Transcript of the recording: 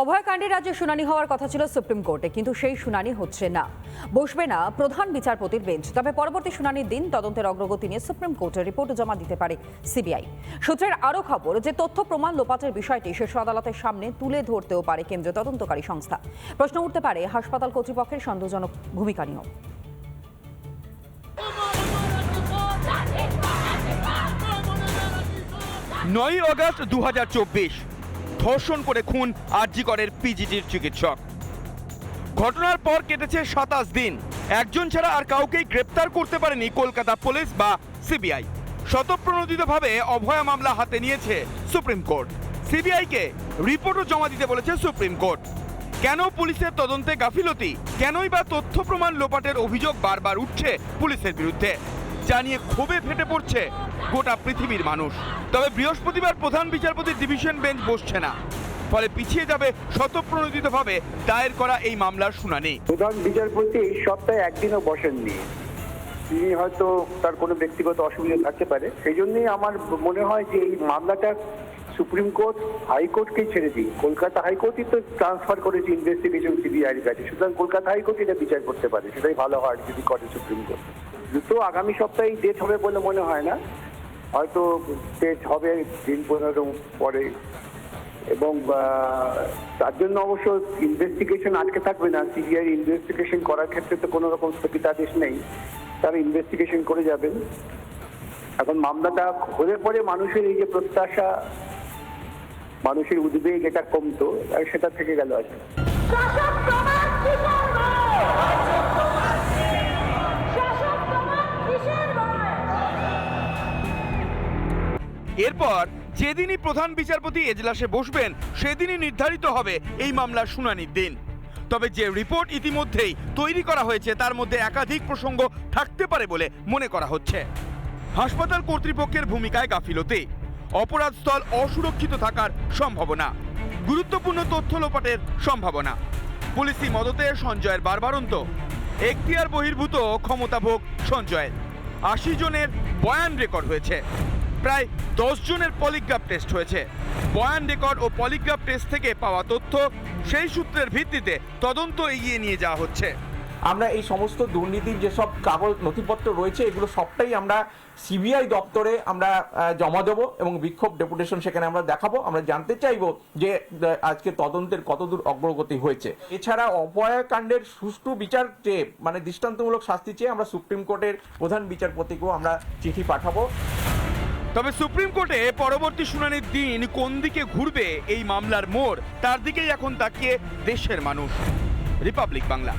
অভয়কাণ্ডে রাজ্যে শুনানি হওয়ার কথা ছিল সুপ্রিম কোর্টে, কিন্তু সেই শুনানি হচ্ছে না। বসবে না প্রধান বিচারপতির বেঞ্চ, তবে পরবর্তী শুনানির দিন তদন্তের অগ্রগতি নিয়ে সুপ্রিম কোর্টে রিপোর্ট জমা দিতে পারে সিবিআই। সূত্রের আরও খবর যে তথ্য প্রমাণ লোপাটের বিষয়টি শীর্ষ আদালতের সামনে তুলে ধরতেও পারে কেন্দ্রীয় তদন্তকারী সংস্থা। প্রশ্ন উঠতে পারে হাসপাতাল কর্তৃপক্ষের সন্দেহজনক ভূমিকা নিয়েও। নয়ই আগস্ট দু ধর্ষণ করে খুন আরজিকরের পিজিটির চিকিৎসক। ঘটনার পর কেটেছে সাতাশ দিন। একজন ছাড়া আর কাউকেই গ্রেপ্তার করতে পারেনি কলকাতা পুলিশ বা সিবিআই। শতপ্রণোদিতভাবে অভয়া মামলা হাতে নিয়েছে সুপ্রিম কোর্ট। সিবিআইকে রিপোর্টও জমা দিতে বলেছে সুপ্রিম কোর্ট। কেন পুলিশের তদন্তে গাফিলতি? কেনই বা তথ্য প্রমাণ লোপাটের অভিযোগ বারবার উঠছে পুলিশের বিরুদ্ধে? যা নিয়ে ক্ষোভে ফেটে পড়ছে গোটা পৃথিবীর মানুষ। তবে বৃহস্পতিবার প্রধান বিচারপতির ডিভিশন বেঞ্চ বসছে না। ফলে পিছিয়ে যাবে শতপ্রণোদিতভাবে দায়ের করা এই মামলার শুনানি। প্রধান বিচারপতি এই সপ্তাহে একদিনও বসেননি। তিনি হয়তো তার কোনো ব্যক্তিগত অসুবিধা থাকতে পারে। সেই জন্যই আমার মনে হয় যে এই মামলাটা সুপ্রিম কোর্ট হাইকোর্টকে ছেড়ে দিই কলকাতা হাইকোর্টই তো ট্রান্সফার করেছে ইনভেস্টিগেশন সিবিআইয়ের কাছে। সুতরাং কলকাতা হাইকোর্ট এটা বিচার করতে পারে। সেটাই ভালো হয় যদি করে সুপ্রিম কোর্ট। দ্রুত আগামী সপ্তাহে ডেট হবে বলে মনে হয় না। হয়তো ডেট হবে দিন পনেরো পরে। এবং তার জন্য অবশ্য ইনভেস্টিগেশন আটকে থাকবে না। সিবিআই ইনভেস্টিগেশন করার ক্ষেত্রে তো কোনো রকম স্থগিতাদেশ নেই। তারা ইনভেস্টিগেশন করে যাবেন। এখন মামলাটা হলে পরে মানুষের এই যে প্রত্যাশা, মানুষের উদ্বেগ এটা কমতো সেটা থেকে গেল আর এরপর যেদিনই প্রধান বিচারপতি এজলাসে বসবেন, সেদিনই নির্ধারিত হবে এই মামলার শুনানির দিন। তবে যে রিপোর্ট ইতিমধ্যেই তৈরি করা হয়েছে, তার মধ্যে একাধিক প্রসঙ্গ থাকতে পারে বলে মনে করা হচ্ছে। হাসপাতাল কর্তৃপক্ষের ভূমিকায় গাফিলতি, অপরাধস্থল অসুরক্ষিত থাকার সম্ভাবনা, গুরুত্বপূর্ণ তথ্য লোপাটের সম্ভাবনা, পুলিশি মদতে সঞ্জয়ের বারবারন্ত, এখতিয়ার বহির্ভূত ক্ষমতাভোগ সঞ্জয়ের। আশি জনের বয়ান রেকর্ড হয়েছে। প্রায় দশ জনের পলিগ্রাফ টেস্ট হয়েছে। বয়ান রেকর্ড ও পলিগ্রাফ টেস্ট থেকে পাওয়া তথ্য সেই সূত্রের ভিত্তিতে তদন্ত এগিয়ে নিয়ে যাওয়া হচ্ছে। আমরা এই সমস্ত দুর্নীতির যেসব কাগজ, নথিপত্র রয়েছে, এগুলো সবটাই আমরা সিবিআই দপ্তরে আমরা জমা দেবো এবং বিক্ষোভ ডেপুটেশন সেখানে আমরা দেখাবো। আমরা জানতে চাইব যে আজকে তদন্তের কতদূর অগ্রগতি হয়েছে। এছাড়া অপয়াকাণ্ডের সুষ্ঠু বিচার চেয়ে মানে দৃষ্টান্তমূলক শাস্তি চেয়ে আমরা সুপ্রিম কোর্টের প্রধান বিচারপতিকেও আমরা চিঠি পাঠাবো। তবে সুপ্রিম কোর্টে পরবর্তী শুনানির দিন কোন দিকে ঘুরবে এই মামলার মোড়, তার দিকেই এখন তাকিয়ে দেশের মানুষ। রিপাবলিক বাংলা।